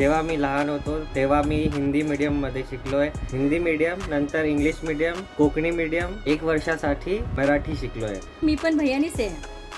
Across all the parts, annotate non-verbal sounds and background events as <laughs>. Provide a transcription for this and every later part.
जेव्हा मी लहान होतो तेव्हा मी हिंदी मीडियममध्ये शिकलो आहे हिंदी मीडियम नंतर इंग्लिश मीडियम कोकणी मीडियम एक वर्षासाठी मराठी शिकलो आहे मी पण भैयानीच आहे.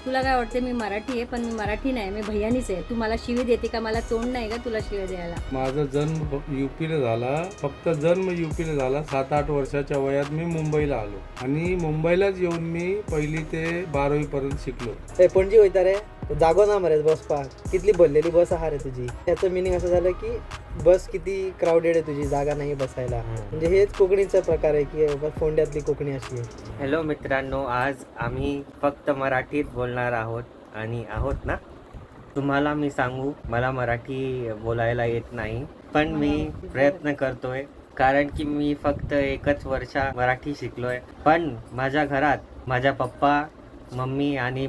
तुला काय वाटते मी मराठी आहे पण मी मराठी नाही मी भैयानीच आहे. तू मला शिवी देते का? मला तोंड नाही का तुला शिवी द्यायला. माझा जन्म युपीला झाला. फक्त जन्म युपीला झाला. सात आठ वर्षाच्या वयात मी मुंबईला आलो. आणि मुंबईलाच येऊन मी पहिली ते बारावी पर्यंत शिकलो. ए पणजी वयता रे जागो ना मरे बसपाक कितली भरलेली बस आहा रे तुझी. त्याचं मिनिंग असं झालं की बस किती क्राऊडेड आहे तुझी जागा नाही बसायला. म्हणजे हेच कोकणीचा प्रकार आहे की फोंड्यातली कोकणी अशी आहे. हॅलो मित्रांनो आज आम्ही फक्त मराठीत बोलणार आहोत आणि आहोत ना? तुम्हाला मी सांगू मला मराठी बोलायला येत नाही पण मी प्रयत्न करतोय. कारण की मी फक्त एकच वर्षा मराठी शिकलोय. पण माझ्या घरात माझ्या पप्पा मम्मी आणि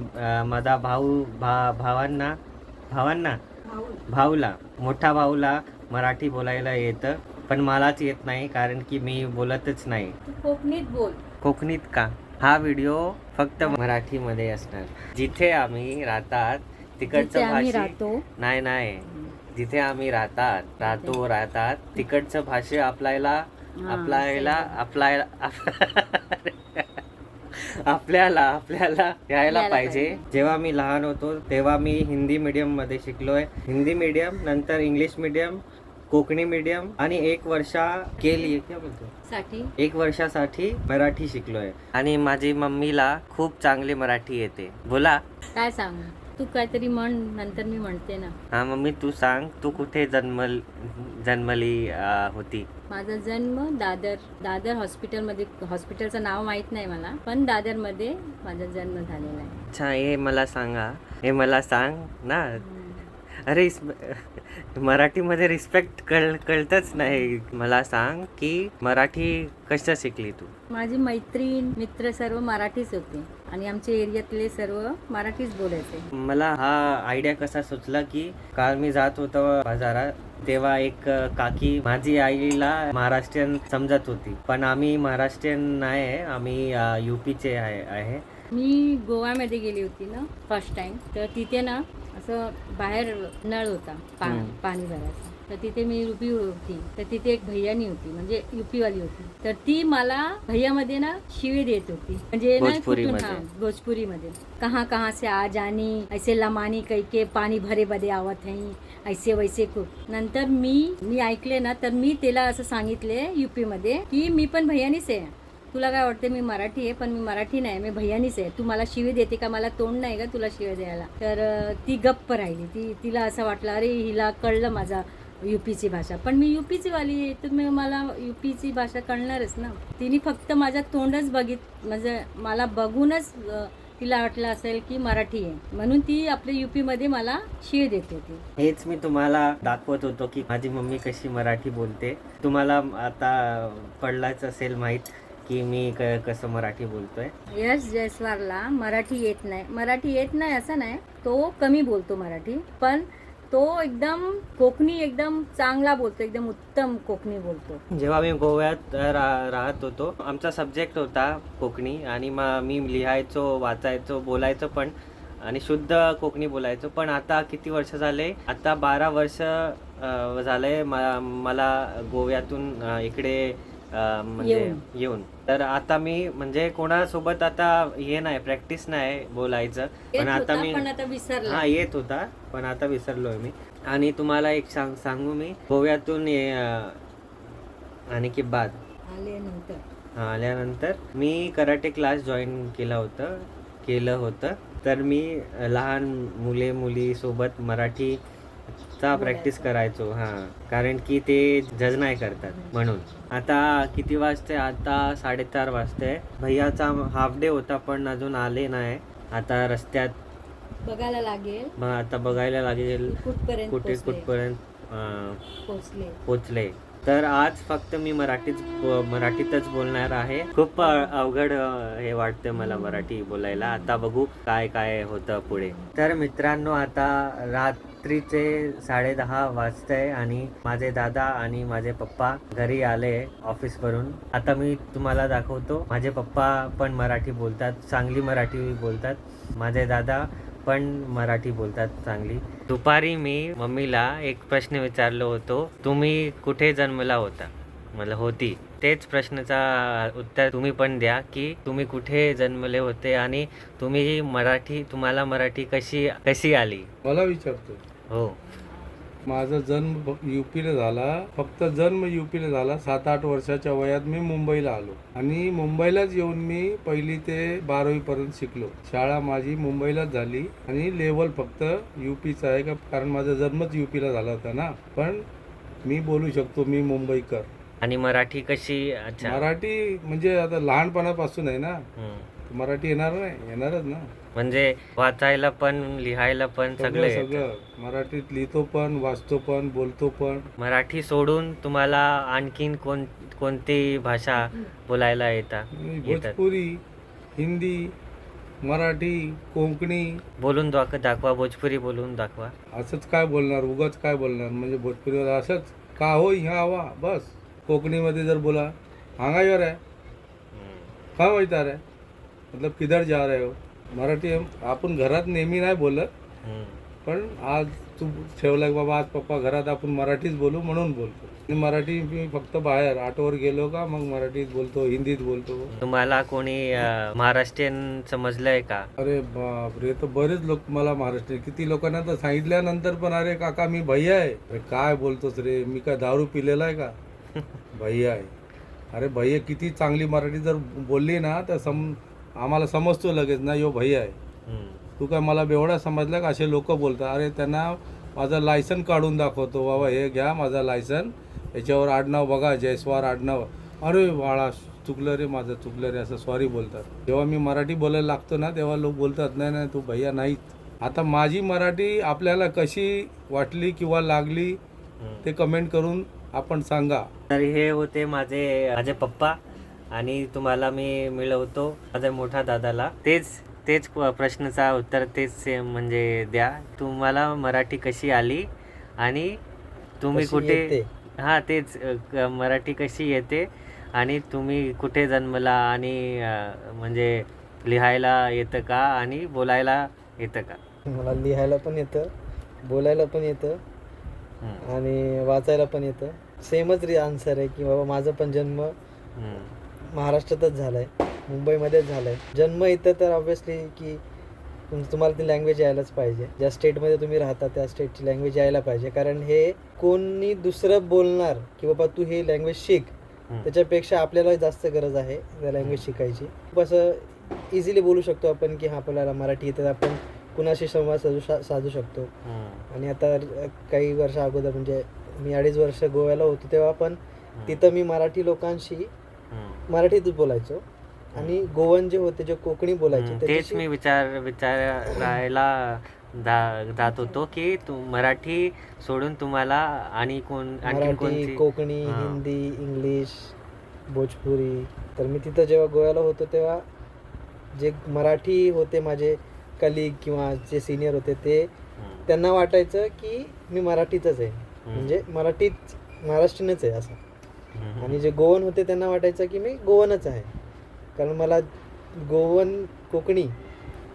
माझा भाऊ भा भावांना भावांना? भाऊला. मोठा भाऊला मराठी बोलायला येतं पण मलाच येत नाही कारण की मी बोलतच नाही. कोकणीत बोल. कोकणीत का? हा व्हिडिओ फक्त मराठीमध्ये असणार. जिथे आम्ही राहतात तिकडचं भाषे नाही नाही. जिथे आम्ही राहतात राहतो राहतात तिकडचं भाषे आपल्याला आपल्याला आपल्याला आपल्याला आपल्याला यायला पाहिजे. जेव्हा मी लहान होतो तेव्हा मी हिंदी मीडियममध्ये शिकलोय. हिंदी मीडियम नंतर इंग्लिश मीडियम कोकणी मीडियम आणि एक वर्षा केली. क्या बोलतो? साठी. एक वर्षासाठी मराठी शिकलोय. आणि माझी मम्मीला खूप चांगली मराठी येते. बोला. काय सांग? तू काहीतरी म्हण नंतर मी म्हणते ना. हा मम्मी तू सांग तू कुठे जन्मल जन्मली अं, होती? माझा जन्म दादर दादर हॉस्पिटलमध्ये हॉस्पिटलचं नाव माहीत नाही मला पण दादरमध्ये माझा जन्म झालेला आहे. अच्छा हे मला सांगा. हे मला सांग ना. अरे इस- मराठीमध्ये रिस्पेक्ट कळ कळतच नाही. मला सांग की मराठी कशा शिकली तू? माझी मैत्रीण मित्र सर्व मराठीच होते. आणि आमच्या एरियातले सर्व मराठीच बोलायचे. मला हा आयडिया कसा सुचला की काल मी जात होतो बाजारात तेव्हा एक काकी माझी आईला महाराष्ट्रीयन समजत होती. पण आम्ही महाराष्ट्रीयन नाही आहे आम्ही युपीचे आहे आहे. मी गोव्यामध्ये गेली होती ना फर्स्ट टाइम तर तिथे ना असं बाहेर नळ होता पा. पाणी भरायचं. तर तिथे मी रुपी होती. तर तिथे एक भैयानी होती म्हणजे युपीवाली होती. तर ती मला भैयामध्ये ना शिवी देत होती. म्हणजे ना कुठून भोजपुरीमध्ये. हा भोजपुरीमध्ये. कहाँ कहाँ से आ जानी ऐसे लमानी कैके पाणी भरे बदे आवत है ऐसे वैसे खूप नंतर मी मी ऐकले ना तर मी त्याला असं सांगितले युपी मध्ये की मी पण भैयानीच आहे. तुला काय वाटते मी मराठी आहे पण मी मराठी नाही मी भैयानीच आहे. तू मला शिवी देते का? मला तोंड नाही का तुला शिवी द्यायला. तर ती गप्प राहिली. ती तिला असं वाटलं अरे हिला कळलं माझा. युपीची भाषा. पण मी युपीची वाली आहे तर मी मला युपीची भाषा कळणारच ना. तिने फक्त माझा तोंडच बघित म्हणजे मला बघूनच तिला वाटलं असेल की मराठी आहे. म्हणून ती आपल्या युपीमध्ये मला शिवी देत होती हेच मी तुम्हाला दाखवत होतो की माझी मम्मी कशी मराठी बोलते. तुम्हाला आता पडलाच असेल माहीत की मी कसं मराठी बोलतोय. यश जयस्वारला मराठी येत नाही. मराठी येत नाही असं नाही. तो कमी बोलतो मराठी. पण तो एकदम कोकणी एकदम चांगला बोलतो एकदम उत्तम कोकणी बोलतो. जेव्हा मी गोव्यात रा राहत होतो आमचा सब्जेक्ट होता कोकणी आणि मग मी लिहायचो वाचायचो बोलायचो पण आणि शुद्ध कोकणी बोलायचो. पण आता किती वर्ष झाले? आता बारा वर्ष अ, झाले म- मला गोव्यातून अ, इकडे म्हणजे येऊन. येऊन. तर आता मी म्हणजे कोणासोबत आता हे नाही प्रॅक्टिस नाही बोलायचं. पण आता मी पण आता विसरला. हा येत होता पण आता विसरलोय मी. आणि तुम्हाला एक सांग सांगू मी. गोव्यातून ये- अं, आणि की बाद. आले नंतर हा, आल्यानंतर मी कराटे क्लास जॉईन केलं होतं केलं होतं. तर मी अं, लहान मुले मुली सोबत मराठीचा प्रॅक्टिस करायचो हां. कारण की ते जज नाही करतात म्हणून. आता किती वाजते? आता साडेचार वाजते. भैयाचा हाफ डे होता पण अजून आले नाही. आता रस्त्यात बघायला लागेल. मग आता बघायला लागेल. कुठपर्यंत कुठे पोहोचले. कुठपर्यंत पोचले तर आज फक्त मी मराठीच मराठीतच बोलणार आहे. खूप अ- अवघड अ, हे वाटतं मला मराठी बोलायला. आता बघू काय काय होतं पुढे. तर मित्रांनो आता रात्रीचे साडेदहा वाजतंय आणि माझे दादा आणि माझे पप्पा घरी आले ऑफिस वरून आता मी तुम्हाला दाखवतो. माझे पप्पा पण मराठी बोलतात चांगली मराठी बोलतात. माझे दादा पण मराठी बोलतात चांगली. दुपारी मी मम्मीला एक प्रश्न विचारलो होतो तुम्ही कुठे जन्मला होता? मला होती. तेच प्रश्नाचा उत्तर तुम्ही पण द्या की तुम्ही कुठे जन्मले होते आणि तुम्ही मराठी तुम्हाला मराठी कशी कशी आली? मला विचारतो हो. माझा जन्म युपीला झाला. फक्त जन्म युपीला झाला. सात आठ वर्षाच्या वयात मी मुंबईला आलो. आणि मुंबईलाच येऊन मी पहिली ते बारावी पर्यंत शिकलो. शाळा माझी मुंबईलाच झाली. आणि लेवल फक्त युपीचा आहे का? कारण माझा जन्मच युपीला झाला होता ना. पण मी बोलू शकतो मी मुंबईकर. आणि मराठी कशी? अच्छा. मराठी म्हणजे आता लहानपणापासून आहे ना. मराठी येणार नाही येणारच ना. म्हणजे वाचायला पण लिहायला पण सगळं सगळे सगळं. मराठीत लिहितो पण वाचतो पण बोलतो पण. मराठी सोडून तुम्हाला आणखीन कोण कोणती भाषा बोलायला येतात येतात? भोजपुरी हिंदी मराठी कोकणी. बोलून दाख दाखवा भोजपुरी बोलून दाखवा. असंच काय बोलणार उगाच काय बोलणार? म्हणजे भोजपुरीवर असंच का हो ह्या हवा? बस. कोकणीमध्ये जर बोला हांगायर आहे हम्म. का वैतार आहे मतलब किधर जा रहे हो? मराठी आपण घरात नेहमी नाही बोलत. पण आज तू ठेवला की बाबा आज पप्पा घरात आपण मराठीच बोलू म्हणून बोलतो. आणि मराठी मी फक्त बाहेर ऑटोवर गेलो का मग मराठीत बोलतो हिंदीत बोलतो. तुम्हाला कोणी महाराष्ट्रीयन समजलंय का? अरे बापरे तर बरेच लोक मला महाराष्ट्र किती लोकांना तर सांगितल्यानंतर पण अरे काका मी भैया आहे. अरे काय बोलतोस रे? मी काय दारू पिलेला आहे का? <laughs> भैया आहे. अरे भैया किती चांगली मराठी जर बोलली ना तर सम आम्हाला समजतो लगेच ना यो भैया आहे. तू काय मला बेवडा समजला का? असे लोक बोलतात. अरे त्यांना माझं लायसन काढून दाखवतो. बाबा हे घ्या माझा लायसन याच्यावर आडनाव बघा जयस्वार आडनाव. अरे बाळा चुकलं रे माझं चुकलं रे असं सॉरी बोलतात. जेव्हा मी मराठी बोलायला लागतो ना तेव्हा लोक बोलतात नाही नाही तू भैया नाहीत. आता माझी मराठी आपल्याला कशी वाटली किंवा लागली. ते कमेंट करून आपण सांगा. तर हे होते माझे माझे पप्पा. आणि तुम्हाला मी मिळवतो माझ्या मोठ्या दादाला. तेच तेच प्रश्नाचा उत्तर तेच म्हणजे द्या. तुम्हाला मराठी कशी आली आणि तुम्ही कुठे? हा तेच मराठी कशी येते आणि तुम्ही कुठे जन्मला आणि म्हणजे लिहायला येतं का आणि बोलायला येतं का? मला लिहायला पण येतं बोलायला पण येतं आणि वाचायला पण येतं. सेमच री आन्सर आहे की बाबा माझा पण जन्म महाराष्ट्रातच झाला आहे मुंबईमध्येच झाला आहे जन्म इथं तर ऑब्व्हियसली की तुम- तुम्हाला ती लँग्वेज यायलाच पाहिजे. ज्या स्टेटमध्ये तुम्ही राहता त्या स्टेटची लँग्वेज यायला पाहिजे. कारण हे कोणी दुसरं बोलणार की बाबा तू हे लँग्वेज शिक. त्याच्यापेक्षा आपल्याला जास्त गरज आहे त्या लँग्वेज शिकायची. खूप असं इझिली बोलू शकतो आपण की हा आपल्याला मराठी येतं आपण कुणाशी संवाद साधू साधू शकतो. आणि आता काही वर्ष अगोदर म्हणजे मी अडीच वर्ष गोव्याला होतो तेव्हा पण तिथं मी मराठी लोकांशी. मराठीतच बोलायचो. आणि गोवन जे होते जे कोकणी बोलायचे तेच मी विचार विचारायला जात होतो की तू मराठी सोडून तुम्हाला आणि कोण आणखी कोकणी. हिंदी इंग्लिश भोजपुरी. तर मी तिथं जेव्हा गोव्याला होतो तेव्हा जे मराठी होते माझे कलिग किंवा जे सिनियर होते ते त्यांना वाटायचं की मी मराठीतच आहे. म्हणजे मराठीत महाराष्ट्रीयनच आहे असं. आणि जे गोवन होते त्यांना वाटायचं की मी गोवनच आहे. कारण मला गोवन कोकणी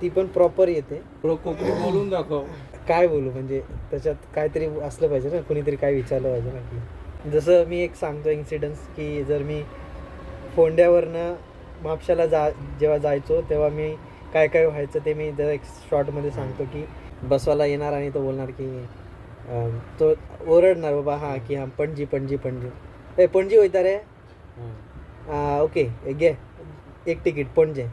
ती पण प्रॉपर येते. कोकणी बोलून दाखव. काय बोलू म्हणजे त्याच्यात काहीतरी असलं पाहिजे ना कुणीतरी काय विचारलं पाहिजे ना. की जसं मी एक सांगतो इन्सिडन्स की जर मी फोंड्यावरनं म्हापशाला जा जेव्हा जायचो तेव्हा मी काय काय व्हायचं ते मी जरा एक शॉर्टमध्ये सांगतो की बसवाला येणार आणि तो बोलणार की तो ओरडणार बाबा हां की हां पणजी पणजी पणजी. ए पणजी होता रे हम्म, आ, ओके घे. एक तिकीट पणजे.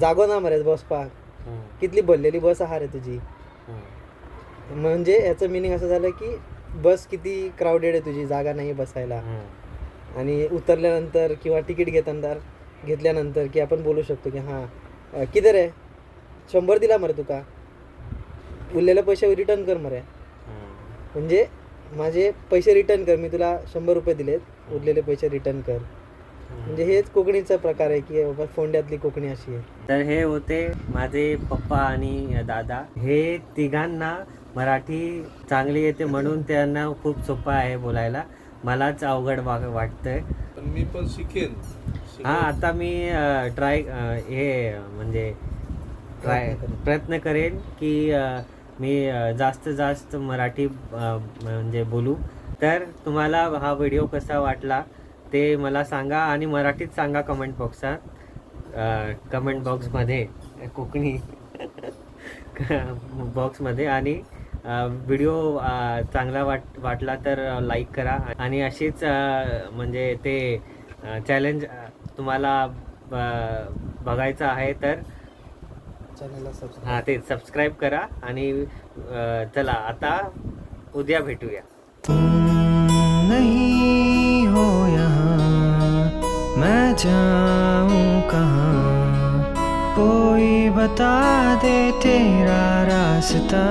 जागो ना मरे बस पा हम्म, कितली भरलेली बस आहा रे तुझी? हम्म, म्हणजे याचं मिनिंग असं झालं की बस किती क्राऊडेड आहे तुझी जागा नाही बसायला. आणि उतरल्यानंतर किंवा तिकीट घेताना घेतल्यानंतर की आपण बोलू शकतो की हां. किधर आहे? शंभर दिला मरे तुका उरलेले पैसे रिटर्न कर मरे. म्हणजे माझे पैसे रिटर्न कर. मी तुला शंभर रुपये दिलेत. उरलेले पैसे रिटर्न कर. म्हणजे हेच कोकणीचा प्रकार आहे की बाबा फोंड्यातली कोकणी अशी आहे. तर हे होते माझे पप्पा आणि दादा. हे तिघांना मराठी चांगली येते म्हणून त्यांना खूप सोपं आहे बोलायला. मलाच अवघड वा- वाटतंय. पण मी पण शिकेन. हा आता मी ट्राय हे म्हणजे ट्राय प्रयत्न करेन. की मी जास्त जास्त मराठी म्हणजे बोलू. तर तुम्हाला हा व्हिडिओ कसा वाटला ते मला सांगा आणि मराठीत सांगा कमेंट बॉक्सात कमेंट बॉक्समध्ये कोकणी <laughs> बॉक्समध्ये आणि व्हिडिओ चांगला वाट वाटला तर लाईक करा आणि अशीच म्हणजे ते चॅलेंज तुम्हाला ब- बघायचं आहे तर चॅनलला सबस्क्राईब हां ते सबस्क्राईब करा आणि अ, चला आता उद्या भेटूया. नहीं हो यहाँ मैं जाऊँ कहाँ? कोई बता दे तेरा रास्ता।